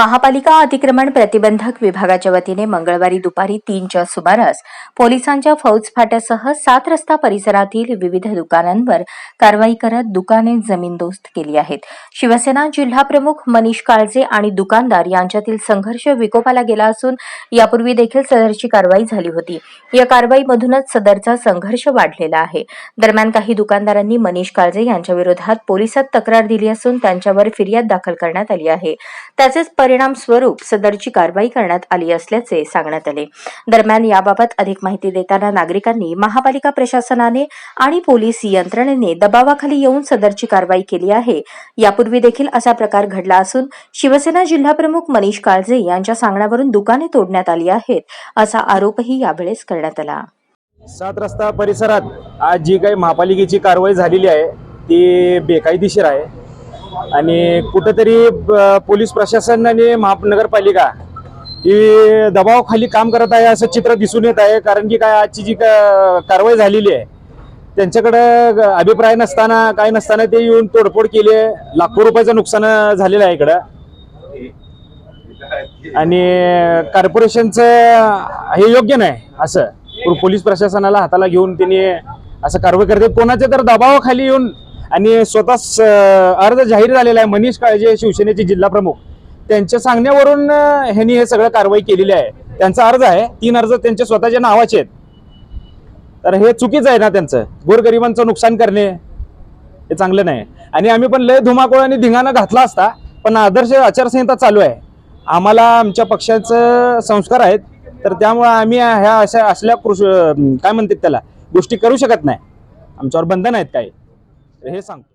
महापालिका अतिक्रमण प्रतिबंधक विभागाच्या वतीने मंगळवारी दुपारी तीनच्या सुमारास पोलिसांच्या फौज फाट्यासह सात रस्ता परिसरातील विविध दुकानांवर कारवाई करत दुकाने जमीनदोस्त केली आहेत. शिवसेना जिल्हाप्रमुख मनीष काळजे आणि दुकानदार यांच्यातील संघर्ष विकोपाला गेला असून यापूर्वी देखील सदरची कारवाई झाली होती. या कारवाईमधूनच सदरचा संघर्ष वाढलेला आहे. दरम्यान काही दुकानदारांनी मनीष काळजे यांच्या विरोधात पोलिसात तक्रार दिली असून त्यांच्यावर फिर्याद दाखल करण्यात आली आहे. त्याचेच परिणाम स्वरूप सदरची कारवाई करण्यात आली असल्याचे सांगण्यात आले. दरम्यान याबाबत अधिक माहिती देताना नागरिकांनी महापालिका प्रशासनाने आणि पोलीस यंत्रणेने दबावाखाली येऊन सदरची कारवाई केली आहे. यापूर्वी देखील असा प्रकार घडला असून शिवसेना जिल्हाप्रमुख मनीष काळजे यांच्या सांगण्यावरून दुकाने तोडण्यात आली आहेत असा आरोपही यावेळेस करण्यात आला. सात रस्ता परिसरात आज जी काही महापालिकेची कारवाई झालेली आहे ती बेकायदेशीर आहे. आणि कुठंतरी पोलीस प्रशासन आणि महानगरपालिका ही दबावाखाली काम करत आहे असं चित्र दिसून येत आहे. कारण की काय आजची जी कारवाई झालेली आहे त्यांच्याकडं अभिप्राय नसताना काय नसताना ते येऊन तोडफोड केली आहे. लाखो रुपयाचं नुकसान झालेलं आहे इकडं. आणि कॉर्पोरेशनचं हे योग्य नाही असं. पोलीस प्रशासनाला हाताला घेऊन त्यांनी असं कारवाई करते. कोणाच्या तर दबावाखाली येऊन आणि स्वतः स- अर्ज जाहीर झालेला आहे मनीष काळजे शिवसेनेचे जिल्हा प्रमुख. त्यांच्या सांगण्यावरून ह्यांनी हे सगळं कारवाई केलेली आहे. त्यांचा अर्ज आहे तीन अर्ज त्यांच्या स्वतःच्या नावाचे आहेत. तर हे चुकीचं आहे ना त्यांचं? गोरगरिबांचं नुकसान करणे हे चांगलं नाही. आणि आम्ही पण लय धुमाकूळ आणि धिंगाणा घातला असता पण आदर्श आचारसंहिता चालू आहे. आम्हाला आमच्या पक्षाचं संस्कार आहेत तर त्यामुळे आम्ही ह्या अशा असल्या कृष काय म्हणतात त्याला गोष्टी करू शकत नाही. आमच्यावर बंधन आहेत काही. हे सांगतो.